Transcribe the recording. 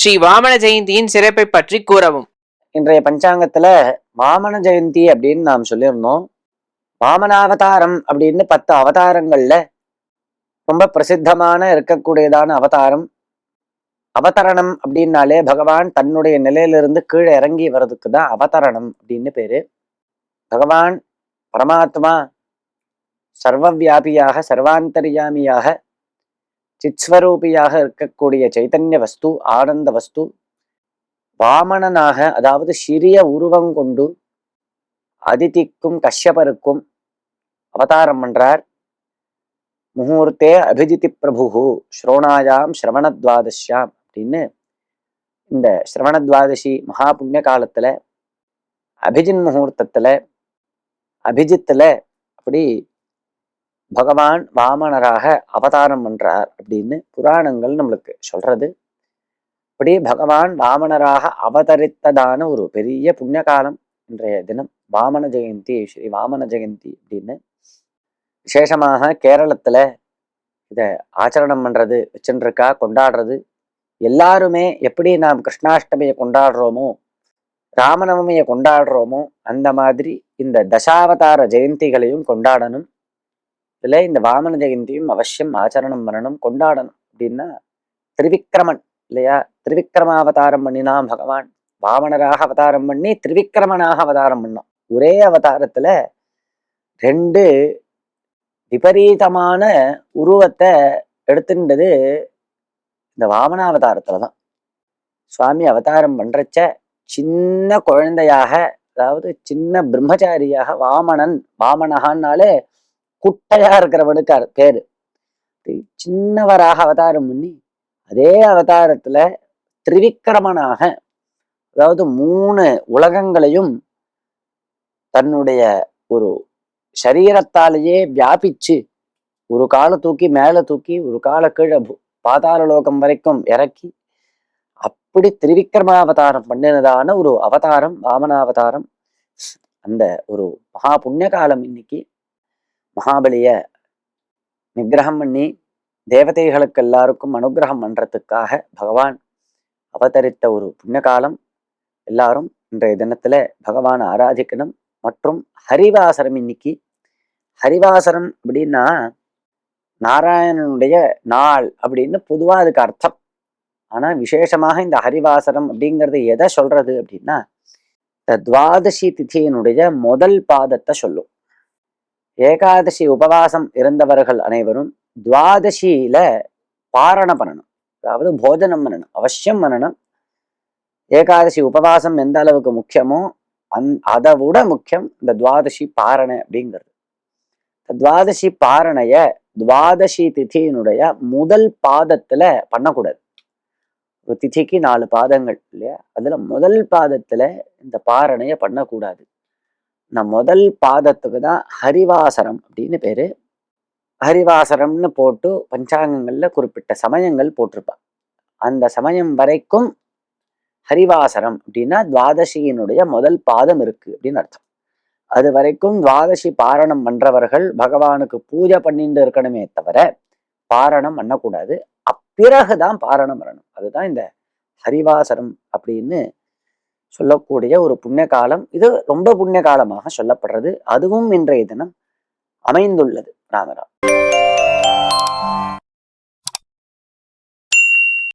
ஸ்ரீ வாமன ஜெயந்தியின் சிறப்பை பற்றி கூறவும். இன்றைய பஞ்சாங்கத்துல வாமன ஜெயந்தி அப்படின்னு நாம் சொல்லியிருந்தோம். வாமனாவதாரம் அப்படின்னு பத்து அவதாரங்கள்ல ரொம்ப பிரசித்தமான இருக்கக்கூடியதான அவதாரம். அவதரணம் அப்படின்னாலே பகவான் தன்னுடைய நிலையிலிருந்து கீழே இறங்கி வர்றதுக்கு தான் அவதரணம் அப்படின்னு பேரு. பகவான் பரமாத்மா சர்வவியாபியாக சர்வாந்தரியாமியாக சித்ஸ்வரூபியாக இருக்கக்கூடிய சைத்தன்ய வஸ்து ஆனந்த வஸ்து வாமனனாக அதாவது சிறிய உருவம் கொண்டு அதிதிக்கும் கஷ்யபருக்கும் அவதாரம் பண்றார். முகூர்த்தே அபிஜிதி பிரபு ஸ்ரோணாயாம் ஸ்ரவணத்வாதஷ்யாம் அப்படின்னு இந்த ஸ்ரவணத்வாதசி மகா புண்ணிய காலத்துல அபிஜின் முகூர்த்தத்துல அபிஜித்துல அப்படி பகவான் வாமனராக அவதாரம் பண்றார் அப்படின்னு புராணங்கள் நம்மளுக்கு சொல்றது. அப்படியே பகவான் வாமனராக அவதரித்ததான ஒரு பெரிய புண்ணிய காலம் இன்றைய தினம். வாமன ஜெயந்தி ஸ்ரீ வாமன ஜெயந்தி அப்படின்னு விசேஷமாக கேரளத்துல இத ஆச்சரணம் பண்றது வச்சுருக்கா கொண்டாடுறது. எல்லாருமே எப்படி நாம் கிருஷ்ணாஷ்டமியை கொண்டாடுறோமோ ராமநவமியை கொண்டாடுறோமோ அந்த மாதிரி இந்த தசாவதார ஜெயந்திகளையும் கொண்டாடணும். இதில் இந்த வாமன ஜெயந்தியும் அவசியம் ஆச்சரணம் பண்ணணும் கொண்டாடணும் அப்படின்னா திரிவிக்ரமன் இல்லையா? திரிவிக்ரமாவதாரம் பண்ணினான் பகவான் வாமனராக அவதாரம் பண்ணி திரிவிக்ரமனாக அவதாரம் பண்ணான் ஒரே அவதாரத்துல ரெண்டு விபரீதமான உருவத்தை எடுத்துட்டது இந்த வாமனாவதாரத்துல தான். சுவாமி அவதாரம் பண்றச்ச சின்ன குழந்தையாக அதாவது சின்ன பிரம்மச்சாரியாக வாமணன் வாமனகான்னாலே குட்டையா இருக்கிறவனுக்கு பேரு. சின்னவராக அவதாரம் பண்ணி அதே அவதாரத்துல திரிவிக்கிரமனாக அதாவது மூணு உலகங்களையும் தன்னுடைய ஒரு சரீரத்தாலேயே வியாபிச்சு ஒரு காலை தூக்கி மேலே தூக்கி ஒரு காலை கீழே பாதாள லோகம் வரைக்கும் இறக்கி அப்படி திரிவிக்ரமாவதாரம் பண்ணினதான ஒரு அவதாரம் வாமனாவதாரம். அந்த ஒரு மகா புண்ணிய காலம் இன்னைக்கு மகாபலிய நிகிரகம் பண்ணி தேவதைகளுக்கு எல்லாருக்கும் அனுகிரகம் பண்றதுக்காக பகவான் அவதரித்த ஒரு புண்ணிய காலம் எல்லாரும் இன்றைய தினத்துல பகவானை ஆராதிக்கணும். மற்றும் ஹரிவாசரம் இன்னைக்கு. ஹரிவாசரம் அப்படின்னா நாராயணனுடைய நாள் அப்படின்னு பொதுவா அதுக்கு அர்த்தம். ஆனா விசேஷமாக இந்த ஹரிவாசரம் அப்படிங்கிறது எதை சொல்றது அப்படின்னா இந்த துவாதசி திதியினுடைய முதல் பாதத்தை சொல்லும். ஏகாதசி உபவாசம் இருந்தவர்கள் அனைவரும் துவாதசியில பாரண பண்ணணும். அதாவது போஜனம் பண்ணணும். அவசியம் பண்ணணும். ஏகாதசி உபவாசம் எந்த அளவுக்கு முக்கியமோ அந் அதை விட முக்கியம் இந்த துவாதசி பாரணை அப்படிங்கிறது. துவாதசி பாரணைய துவாதசி திதியினுடைய முதல் பாதத்துல பண்ணக்கூடாது. ஒரு திதிக்கு நாலு பாதங்கள் இல்லையா? அதுல முதல் பாதத்துல இந்த பாரணைய பண்ணக்கூடாது. நான் முதல் பாதத்துக்கு தான் ஹரிவாசரம் அப்படின்னு பேரு. ஹரிவாசரம்னு போட்டு பஞ்சாங்கங்கள்ல குறிப்பிட்ட சமயங்கள் போட்டிருப்பான் அந்த சமயம் வரைக்கும் ஹரிவாசரம் அப்படின்னா துவாதசியினுடைய முதல் பாதம் இருக்கு அப்படின்னு அர்த்தம். அது வரைக்கும் துவாதசி பாரணம் பண்றவர்கள் பகவானுக்கு பூஜை பண்ணிட்டு இருக்கணுமே தவிர பாரணம் பண்ணக்கூடாது. அப்பிறகுதான் பாரணம் பண்ணணும் அதுதான் இந்த ஹரிவாசரம் அப்படின்னு சொல்லக்கூடிய ஒரு புண்ணிய காலம் இது ரொம்ப புண்ணிய காலமாக சொல்லப்படுறது அதுவும் இன்றைய தினம் அமைந்துள்ளது ராமராம்